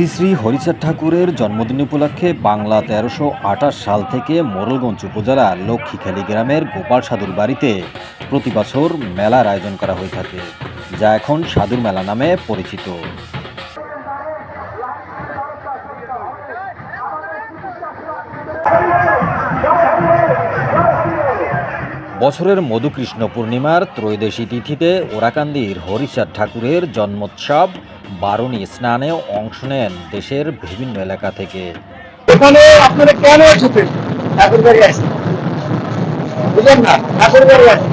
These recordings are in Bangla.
শ্রী শ্রী হরিচাঁদ ঠাকুরের জন্মদিন উপলক্ষে বাংলা তেরোশো আঠাশ সাল থেকে মোরলগঞ্জ উপজেলা লক্ষ্মীখালী গ্রামের গোপাল সাধুর বাড়িতে প্রতি বছর মেলার আয়োজন করা হয়ে থাকে, যা এখন সাধুর মেলা নামে পরিচিত। বছরের মধুকৃষ্ণ পূর্ণিমার ত্রয়োদশী তিথিতে ওরাকান্দির হরিচাঁদ ঠাকুরের জন্মোৎসব বারুণী স্নানে অংশ নেন দেশের বিভিন্ন এলাকা থেকে। আপনারা কেন এসেছেন? আসেন বুঝলেন না? আসেন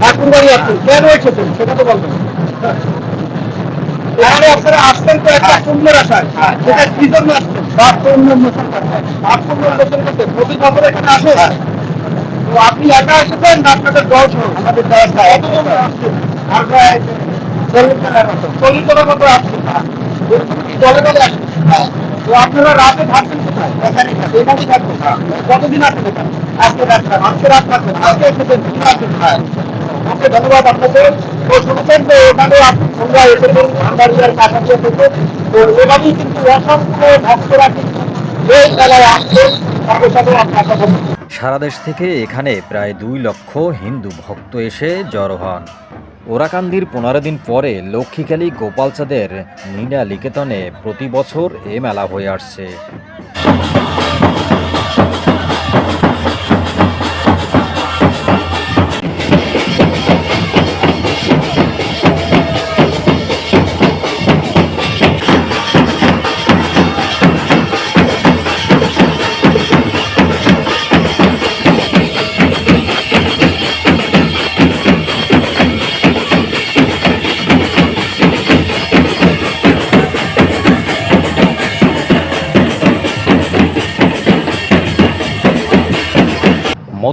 আসেন কেন এসেছেন? সেটা তো বলবেন। এখানে আপনারা আসছেন তো আপনি একা এসেছেন আপনাদের সহ? আমাদের দল আসছেন আমরা চল্লিশ মতো। চল্লিশ মতো তো রাতে তো এভাবেই কিন্তু ভক্তরা সারা দেশ থেকে এখানে প্রায় দুই লক্ষ হিন্দু ভক্ত এসে জড়ো হন। ওরাকান্দির পনেরো দিন পরে লক্ষ্মীকালী গোপালচাঁদের নীলা নিকেতনে প্রতি বছর এ মেলা হয়ে আসছে।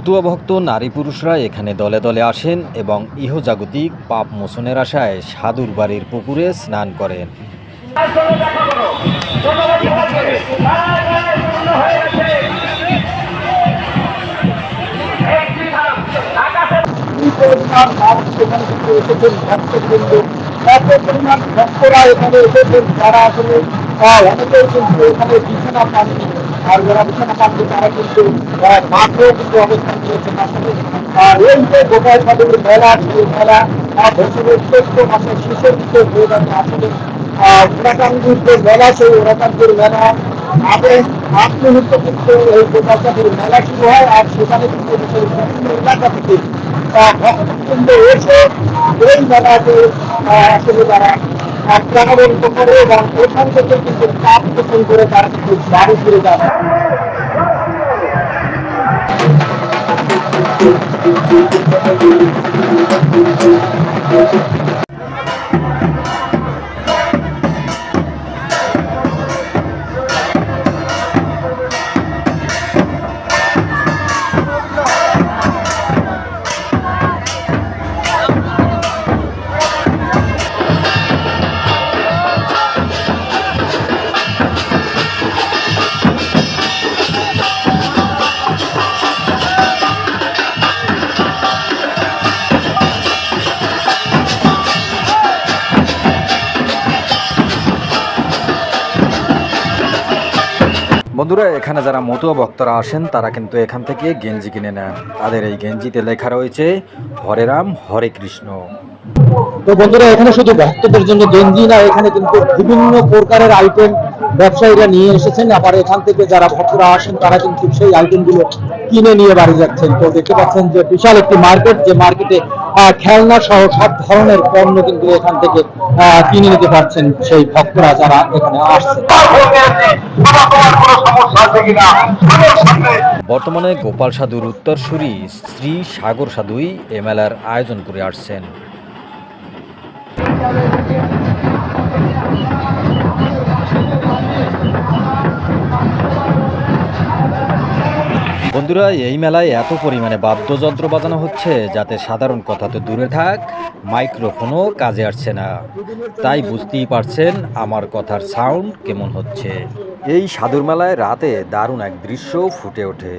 মতুয়া ভক্ত নারী পুরুষরা এখানে দলে দলে আসেন এবং ইহজাগতিক পাপ মোচনের আশায় সাধুর বাড়ির পুকুরে স্নান করেন। ভক্তরা এখানে এসেছেন তারা আসলে কিন্তু এখানে বিছানা আর যারা পাননি তারা কিন্তু মাঠেও কিন্তু অবস্থান করেছেন আসলে এই যে গোপাল সাধুর মেলা, সেই মেলা বছরের চোদ্দ মাসের শেষের দিকে হয়ে যাচ্ছে আসলে ওরাকান্দির যে মেলা, সেই ওরাকান্দির মেলা, আগে আট মুহূর্ত এই গোপাল সাধুর মেলা শুরু হয়, আর সেখানে কিন্তু এলাকা থেকে ভক্তবৃন্দ এসে এই মেলাতে আসলে প্রাণবন্ত করে এবং ওখান থেকে কিন্তু কাপ পোষণ করে তারা কিন্তু বাড়ি ফিরে যাবে বন্ধুরা, এখানে যারা মতুয়া ভক্তরা আসেন, তারা কিন্তু এখান থেকে গেঞ্জি কিনে নেন। তাদের এই গেঞ্জিতে লেখা রয়েছে, হরে রাম, হরে কৃষ্ণ। তো বন্ধুরা, এখানে শুধু ভক্তদের জন্য গেঞ্জি না, এখানে কিন্তু বিভিন্ন প্রকারের আইটেম ব্যবসায়ীরা নিয়ে এসেছেন। আবার এখান থেকে যারা ভক্তরা আসেন, তারা কিন্তু সেই আইটেমগুলো কিনে নিয়ে বাড়ি যাচ্ছেন। তো দেখতে পাচ্ছেন যে বিশাল একটি মার্কেট যে মার্কেটে খেলনা সহ সব ধরনের পণ্য কিন্তু এখান থেকে কিনে নিতে পারছেন সেই ভক্তরা যারা এখানে আসছে বর্তমানে গোপাল সাধুর উত্তরসূরি শ্রী সাগর সাধুই এ মেলার আয়োজন করে আসছেন। বন্ধুরা, এই মেলায় এত পরিমাণে বাদ্যযন্ত্র বাজানো হচ্ছে যাতে সাধারণ কথা তো দূরে থাক, মাইক্রোফোনও কাজে আসছে না। তাই বুঝতেই পারছেন আমার কথার সাউন্ড কেমন হচ্ছে। এই সাধুর মেলায় রাতে দারুণ এক দৃশ্য ফুটে ওঠে।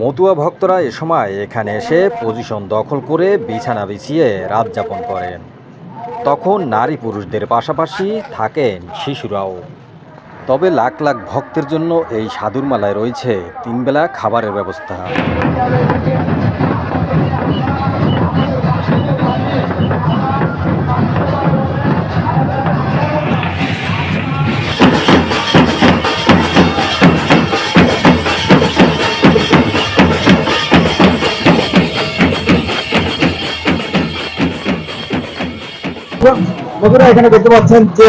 মতুয়া ভক্তরা এ সময় এখানে এসে পজিশন দখল করে বিছানা বিছিয়ে রাত যাপন করেন। তখন নারী পুরুষদের পাশাপাশি থাকেন শিশুরাও। তবে লাখ লাখ ভক্তের জন্য এই সাধুর মালায় রয়েছে তিনবেলা খাবারের ব্যবস্থা। বন্ধুরা এখানে দেখতে পাচ্ছেন যে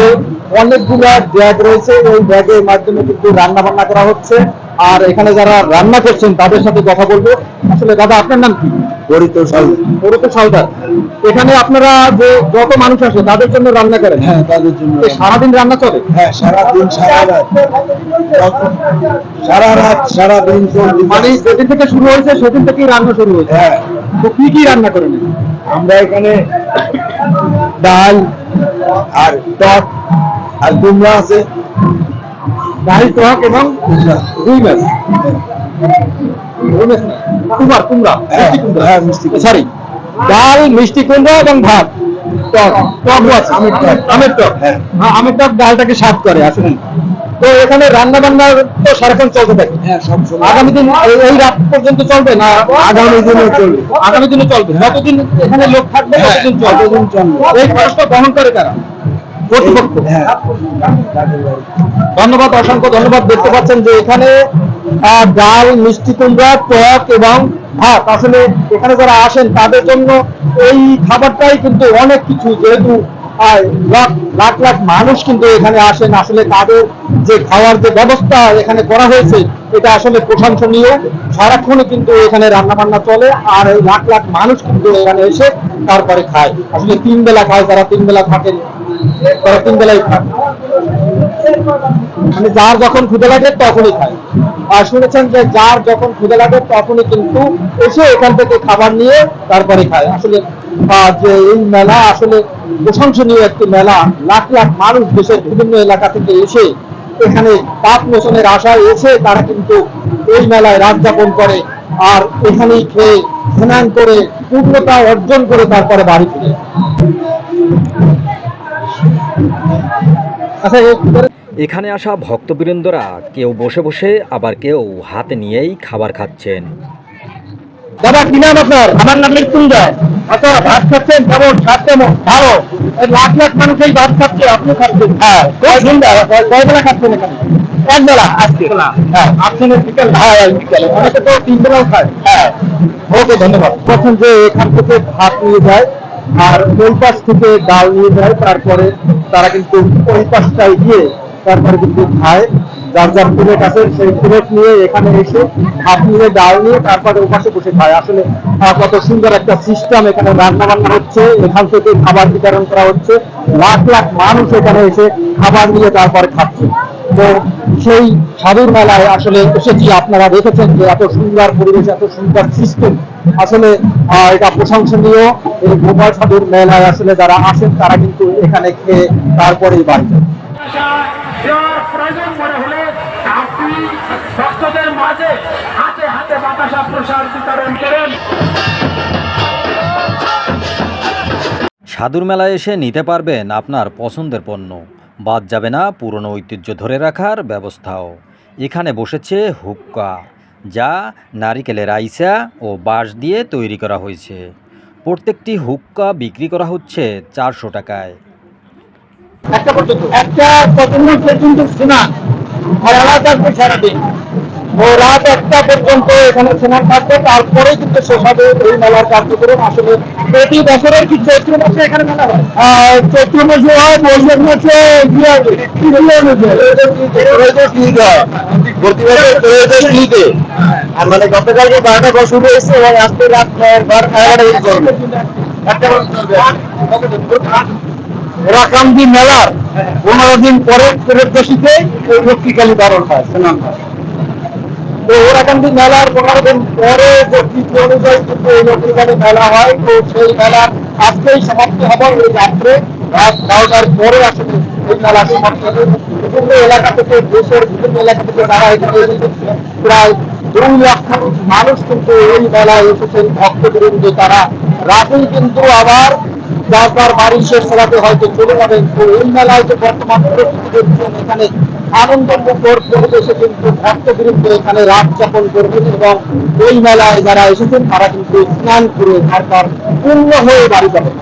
অনেকগুলা ব্যাগ রয়েছে। এই ব্যাগের মাধ্যমে কিন্তু রান্না বান্না করা হচ্ছে। আর এখানে যারা রান্না করছেন তাদের সাথে কথা বলব। আসলে দাদা আপনার নাম কি? গরিত সাল সালদার এখানে আপনারা যে যত মানুষ আসে তাদের জন্য রান্না করেন? হ্যাঁ তাদের জন্য সারাদিন রান্না চলে? হ্যাঁ সারাদিন সারা রাত সারা রাত সারা দিন মানে যেদিন থেকে শুরু হয়েছে সেদিন থেকেই রান্না শুরু হয়েছে। হ্যাঁ। তো কি কি রান্না করেন? আমরা এখানে ডাল আর টক আর কুমড়া আছে। ডাল টক এবং রুই মাছ। রুই মাছ না, কুমড়া কুমড়া। হ্যাঁ, মিষ্টি হ্যাঁ, সরি ডাল মিষ্টি কুমড়া এবং ভাত। টক টক আছে। আমের টক। আমের টক। হ্যাঁ। হ্যাঁ আমের টক ডালটাকে সাফ করে আসলে। তো এখানে রান্না বান্না তো সারাক্ষণ চলতে থাকে হ্যাঁ আগামী দিন এই- রাত পর্যন্ত চলবে না আগামী দিনে চলবে। আগামী দিনে চলবে। যতদিন এখানে লোক থাকবে হ্যাঁ, ততদিন চলবে। এই খরচটা বহন করে কারা? কর্তৃপক্ষ। হ্যাঁ। ধন্যবাদ অসংখ্য ধন্যবাদ। দেখতে পাচ্ছেন যে এখানে ডাল মিষ্টি কুমড়া টক এবং ভাত। আসলে এখানে যারা আসেন তাদের জন্য এই খাবারটাই কিন্তু অনেক কিছু। যেহেতু লাখ লাখ মানুষ কিন্তু এখানে আসেন। আসলে তাদের যে খাওয়ার যে ব্যবস্থা এখানে করা হয়েছে, এটা আসলে প্রশংসনীয়। সারাক্ষণই কিন্তু এখানে রান্না বান্না চলে আর লাখ লাখ মানুষ কিন্তু এখানে এসে তারপরে খায়। আসলে তিন বেলা খায়, যারা তিন বেলা থাকেন, তারা তিন বেলায় খায়। মানে যার যখন ক্ষুদে লাগে তখনই খায়। আর শুনেছেন যে যার যখন ক্ষুদে লাগে তখনই কিন্তু এসে এখান থেকে খাবার নিয়ে তারপরে খায়। আসলে আহ, যে এই মেলা আসলে প্রশংসনীয় একটি মেলা লাখ লাখ মানুষ দেশের বিভিন্ন এলাকা থেকে এসে এখানে পাপ মোচনের আশায় এসে তারা কিন্তু এই মেলায় রাত যাপন করে আর এখানেই খেয়ে স্নান করে পূর্ণতা অর্জন করে তারপরে বাড়ি ফিরে আচ্ছা এখানে আসা ভক্তবীরেন্দ্ররা কেউ বসে বসে আবার কেউ হাতে নিয়েই খাবার খাচ্ছেন। দাদা কি নাম আপনার? আমার নাম মৃত্যুঞ্জয়। আচ্ছা ভাত খাচ্ছেন? কেমন? স্বাদ কেমন? ভালো। লাখ লাখ মানুষ এই ভাত খাচ্ছে আপনি খাচ্ছেন। হ্যাঁ কয় খাচ্ছেন এখানে? আজকে। হ্যাঁ বিকেল। হ্যাঁ বিকেলে। অনেকে তো তিন বেলাও খায়। হ্যাঁ। ওকে ধন্যবাদ। প্রথম যে এখান থেকে ভাত নিয়ে যায় আর ওই পাশ থেকে ডাল নিয়ে যায় তারপরে তারা কিন্তু ওই পাশটায় গিয়ে তারপরে কিন্তু খায়। যার যার প্লেট আছে, সেই প্লেট নিয়ে এখানে এসে ভাত নিয়ে ডাল নিয়ে তারপরে ওপাশে বসে খায়। আসলে কত সুন্দর একটা সিস্টেম এখানে রান্না বান্না হচ্ছে। এখান থেকে খাবার বিতরণ করা হচ্ছে। লাখ লাখ মানুষ এখানে এসে খাবার নিয়ে তারপরে খাচ্ছে। তো সেই সাধুর মেলায় আসলে এসেছি। আপনারা দেখেছেন যে এত সুন্দর পরিবেশ, এত সুন্দর সিস্টেম আসলে এটা প্রশংসনীয়। এই গোপাল সাধুর মেলায় আসলে যারা আসেন, তারা কিন্তু এখানে খেয়ে তারপরেই বাড়ি যান দেওয়ার প্রয়োজন মনে হলে আপনি মাঝে হাতে হাতে বাতাসা প্রসার বিতরণ করেন। সাধুর মেলায় এসে নিতে পারবেন আপনার পছন্দের পণ্য। বাদ যাবে না পুরনো ঐতিহ্য ধরে রাখার ব্যবস্থাও। এখানে বসেছে হুক্কা যা নারিকেলের আইসা ও বাঁশ দিয়ে তৈরি করা হয়েছে। প্রত্যেকটি হুক্কা বিক্রি করা হচ্ছে চারশো টাকায়। একটা পর্যন্ত। একটা পর্যন্ত আর রাত সারাদিন। রাত একটা পর্যন্ত এখানে স্নান থাকবে তারপরে কিন্তু শেষাবে এই মেলার কার্যক্রম আসলে প্রতি বছরের কি চৈত্র মাসে এখানে মেলা হয়। আর চৈত্র মাসে হয় বৈশাখ মাসে হবে? হবে? আর মানে গতকালকে বারোটা বছর শুরু হয়েছে এবং আজকে রাত বারোটা এগারোটা চলবে। একটা মেলার পনেরো দিন পরে ত্রয়োদশীতে এই লক্ষ্মীকালী বারণ হয় স্নান হয় তো মেলার পনেরো দিন পরে যে অনুযায়ী কিন্তু এই লক্ষ্মীকালী মেলা হয়, তো সেই মেলা আজকেই সমাপ্তি হবে এই রাত্রে। রাত বারোটার পরে আসলে মেলা সমাপ্তি হবে। বিভিন্ন এলাকা থেকে, দেশের বিভিন্ন এলাকা থেকে তারা এখানে প্রায় দুই লাখ মানুষ কিন্তু এই মেলায় এসেছেন, ভক্তবৃন্দ তারা। রাতেই কিন্তু আবার যার তার বাড়ি শেষ করাতে হয়তো চলে যাবে। তো এই মেলায় যে বর্তমান দেখছেন, এখানে আনন্দ মুখর পরিবেশে কিন্তু ভক্তবৃন্দ এখানে রাত যাপন করবেন এবং ওই মেলায় যারা এসেছেন, তারা কিন্তু স্নান করে তারপর পূর্ণ হয়ে বাড়ি যাবেন।